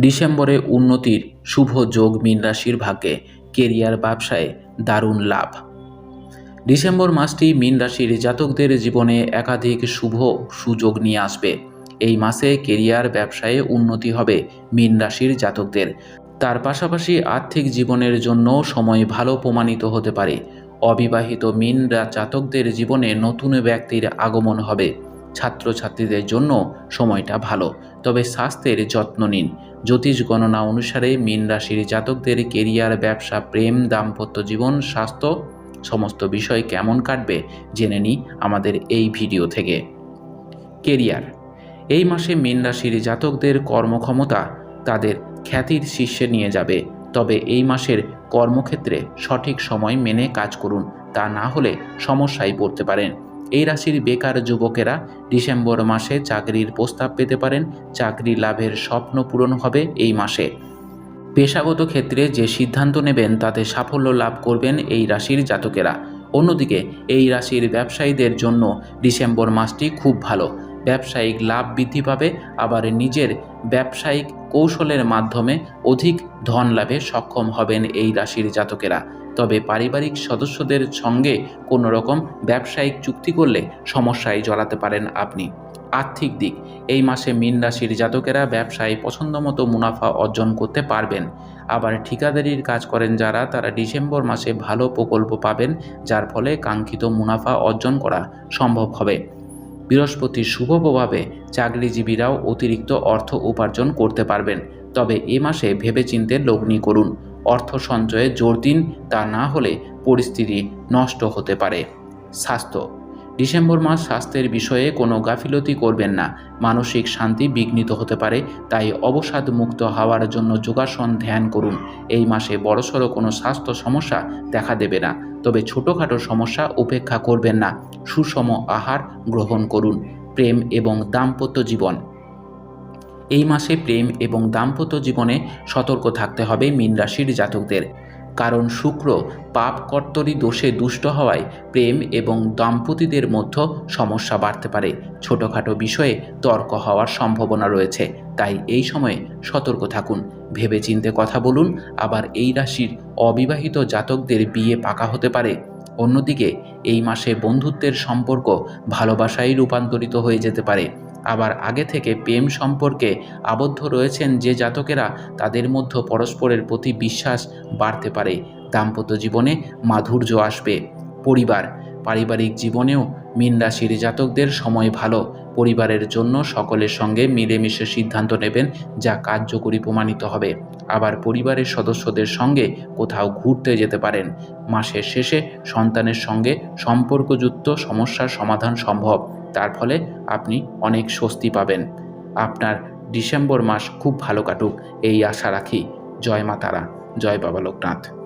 ডিসেম্বরে উন্নতির শুভ যোগ মীন রাশির ভাগ্যে কেরিয়ার ব্যবসায় দারুণ লাভ। ডিসেম্বর মাসটি মীন রাশির জাতকদের জীবনে একাধিক শুভ সুযোগ নিয়ে আসবে। এই মাসে কেরিয়ার ব্যবসায়ে উন্নতি হবে মীন রাশির জাতকদের। তার পাশাপাশি আর্থিক জীবনের জন্য সময় ভালো প্রমাণিত হতে পারে। অবিবাহিত মীন জাতকদের জীবনে নতুন ব্যক্তির আগমন হবে। ছাত্রছাত্রীদের জন্য সময়টা ভালো, তবে স্বাস্থ্যের যত্ন নিন। জ্যোতিষ গণনা অনুসারে মীন রাশির জাতকদের কেরিয়ার, ব্যবসা, প্রেম, দাম্পত্য জীবন, স্বাস্থ্য সমস্ত বিষয় কেমন কাটবে জেনে নিই আমাদের এই ভিডিও থেকে। কেরিয়ার। এই মাসে মীন রাশির জাতকদের কর্মক্ষমতা তাদের খ্যাতির শীর্ষে নিয়ে যাবে। তবে এই মাসের কর্মক্ষেত্রে সঠিক সময় মেনে কাজ করুন, তা না হলে সমস্যায় পড়তে পারেন। এই রাশির বেকার যুবকেরা ডিসেম্বর মাসে চাকরির প্রস্তাব পেতে পারেন। চাকরি লাভের স্বপ্ন পূরণ হবে এই মাসে। পেশাগত ক্ষেত্রে যে সিদ্ধান্ত নেবেন, তাতে সাফল্য লাভ করবেন এই রাশির জাতকেরা। অন্যদিকে, এই রাশির ব্যবসায়ীদের জন্য ডিসেম্বর মাসটি খুব ভালো। ব্যবসায়িক লাভ বৃদ্ধি পাবে, আবার নিজের ব্যবসায়িক কৌশলের মাধ্যমে অধিক ধন লাভে সক্ষম হবেন এই রাশির জাতকেরা। তবে পারিবারিক সদস্যদের সঙ্গে কোনো রকম ব্যবসায়িক চুক্তি করলে সমস্যায় জড়াতে পারেন আপনি। আর্থিক দিক, এই মাসে মীন রাশির জাতকেরা ব্যবসায় পছন্দমতো মুনাফা অর্জন করতে পারবেন। আবার ঠিকাদারির কাজ করেন যারা, তারা ডিসেম্বর মাসে ভালো প্রকল্প পাবেন, যার ফলে কাঙ্ক্ষিত মুনাফা অর্জন করা সম্ভব হবে। বৃহস্পতির শুভ প্রভাবে চাকরিজীবীরাও অতিরিক্ত অর্থ উপার্জন করতে পারবেন। তবে এ মাসে ভেবেচিন্তে লগ্নি করুন। অর্থ সঞ্চয়ে জোর দিন তা না হলে পরিস্থিতি নষ্ট হতে পারে। স্বাস্থ্য। ডিসেম্বর মাস স্বাস্থ্যের বিষয়ে কোনো গাফিলতি করবেন না। মানসিক শান্তি বিঘ্নিত হতে পারে, তাই অবসাদ মুক্ত হওয়ার জন্য যোগাসন ধ্যান করুন। এই মাসে বড়সড় কোনো স্বাস্থ্য সমস্যা দেখা দেবে না। তবে ছোটোখাটো সমস্যা উপেক্ষা করবেন না। সুষম আহার গ্রহণ করুন। প্রেম এবং দাম্পত্য জীবন। এই মাসে প্রেম এবং দাম্পত্য জীবনে সতর্ক থাকতে হবে মীন রাশির জাতকদের। কারণ শুক্র পাপ কর্তরি দোষে দুষ্ট হওয়ায় প্রেম এবং দাম্পতিদের মধ্যে সমস্যা বাড়তে পারে। ছোটোখাটো বিষয়ে তর্ক হওয়ার সম্ভাবনা রয়েছে। তাই এই সময়ে সতর্ক থাকুন। ভেবেচিন্তে কথা বলুন, আবার এই রাশির অবিবাহিত জাতকদের বিয়ে পাকা হতে পারে। অন্যদিকে, এই মাসে বন্ধুত্বের সম্পর্ক ভালোবাসায় রূপান্তরিত হয়ে যেতে পারে। আবার আগে থেকে প্রেম সম্পর্কে আবদ্ধ রয়েছেন যে জাতকেরা, তাদের মধ্যে পরস্পরের প্রতি বিশ্বাস বাড়তে পারে। দাম্পত্য জীবনে মাধুর্য আসবে। পরিবার, পারিবারিক জীবনেও মীন রাশির জাতকদের সময় ভালো। পরিবারের জন্য সকলের সঙ্গে মিলেমিশে সিদ্ধান্ত নেবেন যা কার্যকরী প্রমাণিত হবে। আবার পরিবারের সদস্যদের সঙ্গে কোথাও ঘুরতে যেতে পারেন। মাসের শেষে সন্তানের সঙ্গে সম্পর্কযুক্ত সমস্যার সমাধান সম্ভব। তার ফলে আপনি অনেক স্বস্তি পাবেন। আপনার ডিসেম্বর মাস খুব ভালো কাটুক, এই আশা রাখি। জয় মা তারা, জয় বাবা লোকনাথ।